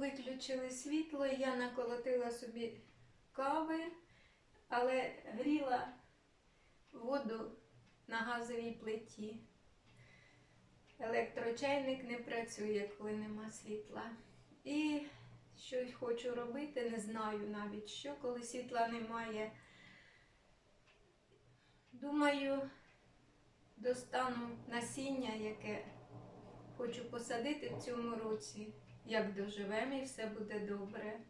виключили світло, я наколотила собі кави, але гріла воду на газовій плиті. Електрочайник не працює, коли нема світла. І щось хочу робити, не знаю навіть що, коли світла немає. Думаю, достану насіння, яке хочу посадити в цьому році. Як доживемо і все буде добре.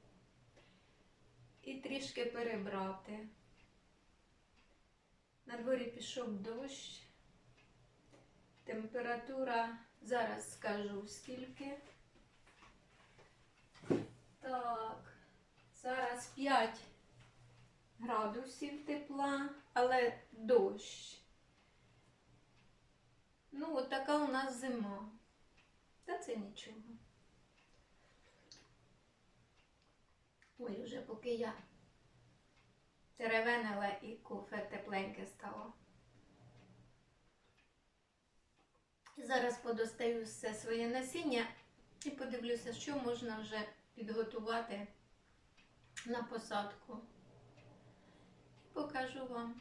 І трішки перебрати. На дворі пішов дощ. Температура, зараз скажу скільки. Так, зараз 5 градусів тепла, але дощ. Ну, от така у нас зима. Та це нічого. Ой, вже поки я теревенила і кофе тепленьке стало. Зараз подостаю все своє насіння і подивлюся, що можна вже підготувати на посадку. Покажу вам.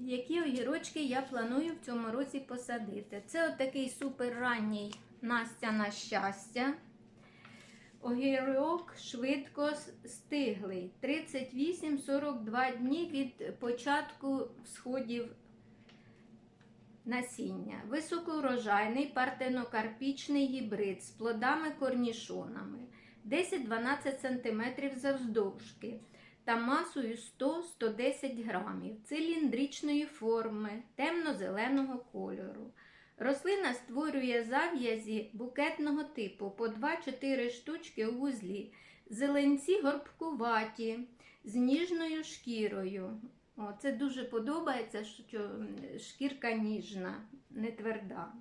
Які огірочки я планую в цьому році посадити. Це отакий супер ранній Настя на щастя. Огірок швидко стиглий. 38-42 дні від початку сходів насіння. Високоурожайний партенокарпічний гібрид з плодами-корнішонами. 10-12 см завздовжки та масою 100-110 грамів, циліндричної форми, темно-зеленого кольору. Рослина створює зав'язі букетного типу по 2-4 штучки у вузлі. Зеленці горбкуваті, з ніжною шкірою. О, це дуже подобається, що шкірка ніжна, не тверда.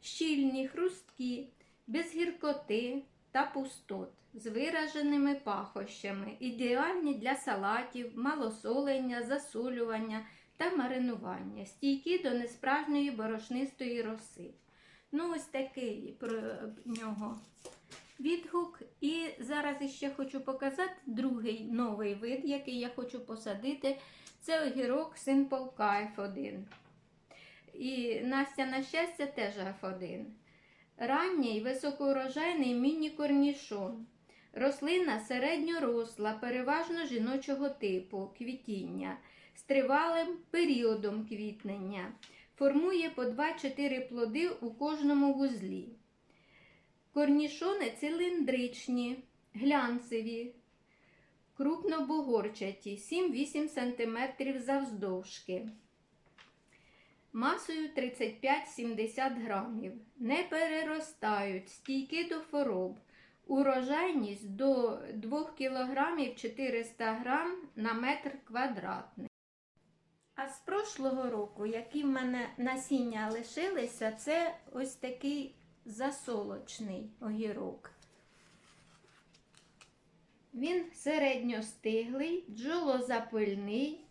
Щільні, хрусткі, без гіркоти та пустот, з вираженими пахощами, ідеальні для салатів, малосолення, засолювання та маринування, стійкі до несправжньої борошнистої роси. Ну, ось такий про нього відгук. І зараз іще хочу показати другий новий вид, який я хочу посадити. Це огірок Simple Kite 1. І Настя, на щастя, теж F1. Ранній високоурожайний міні-корнішон. Рослина середньоросла, переважно жіночого типу квітіння, з тривалим періодом квітнення. Формує по 2-4 плоди у кожному вузлі. Корнішони циліндричні, глянцеві, крупнобугорчаті, 7-8 см завздовжки. Масою 35-70 грамів. Не переростають, стійкі до хвороб. Урожайність до 2 кг 400 грам на метр квадратний. А з прошлого року, які в мене насіння лишилися, це ось такий засолочний огірок. Він середньостиглий, бджолозапильний,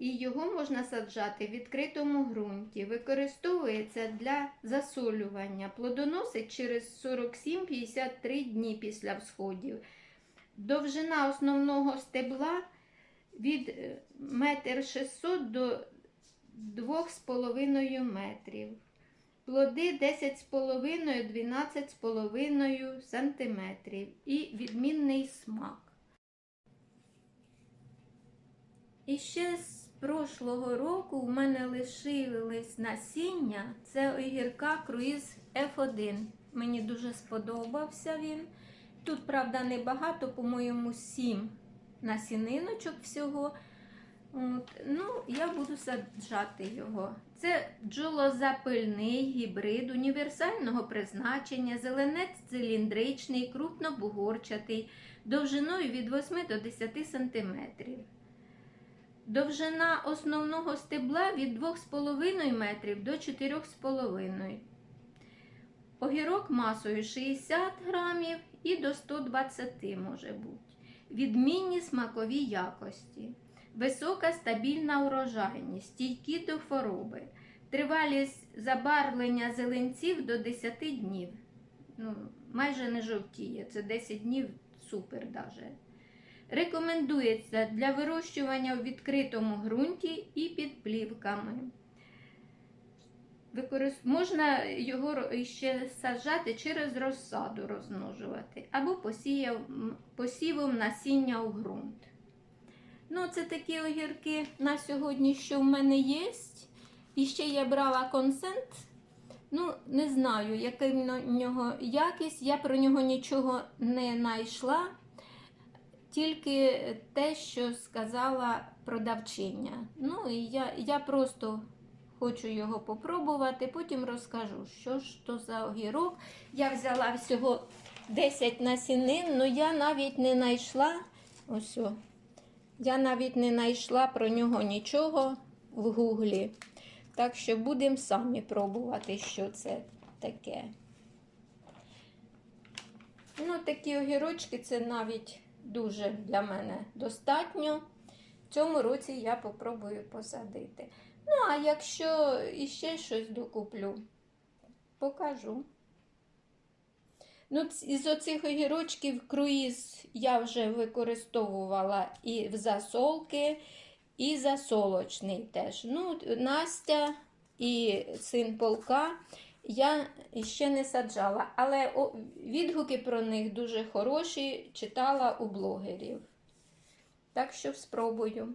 і його можна саджати в відкритому ґрунті. Використовується для засолювання. Плодоносить через 47-53 дні після всходів. Довжина основного стебла від 1,6 м до 2,5 метрів. Плоди 10,5-12,5 см і відмінний смак. І ще прошлого року в мене лишились насіння. Це огірка круїз F1. Мені дуже сподобався він. Тут, правда, небагато, по-моєму, 7 насіниночок всього. От, ну, я буду саджати його. Це бджолозапильний гібрид універсального призначення, зеленець циліндричний, крупнобугорчатий, довжиною від 8 до 10 см. Довжина основного стебла від 2,5 метрів до 4,5 Огірок масою 60 грамів і до 120 може бути. Відмінні смакові якості. Висока стабільна урожайність, стійкі до хвороби. Тривалість забарвлення зеленців до 10 днів. Ну, майже не жовтіє. Це 10 днів супер даже. Рекомендується для вирощування у відкритому ґрунті і під плівками. Можна його ще саджати через розсаду розмножувати, або посіяв... посівом насіння у ґрунт. Ну, це такі огірки на сьогодні, що в мене є. І ще я брала консент. Ну, не знаю, яка в нього якість. Я про нього нічого не знайшла. Тільки те, що сказала продавчиня. Ну, і я, я просто хочу його попробувати, потім розкажу, що ж то за огірок. Я взяла всього 10 насінин, але я навіть не знайшла. Ось. о, Я навіть не знайшла про нього нічого в гуглі. Так що будемо самі пробувати, що це таке. Ну, такі огірочки це навіть дуже для мене достатньо. В цьому році я попробую посадити. Ну, а якщо іще щось докуплю, покажу. Ну, із оцих огірочків круїз я вже використовувала і в засолки, і засолочний теж. Ну, Настя і син полка я ще не саджала, але відгуки про них дуже хороші, читала у блогерів. Так що спробую.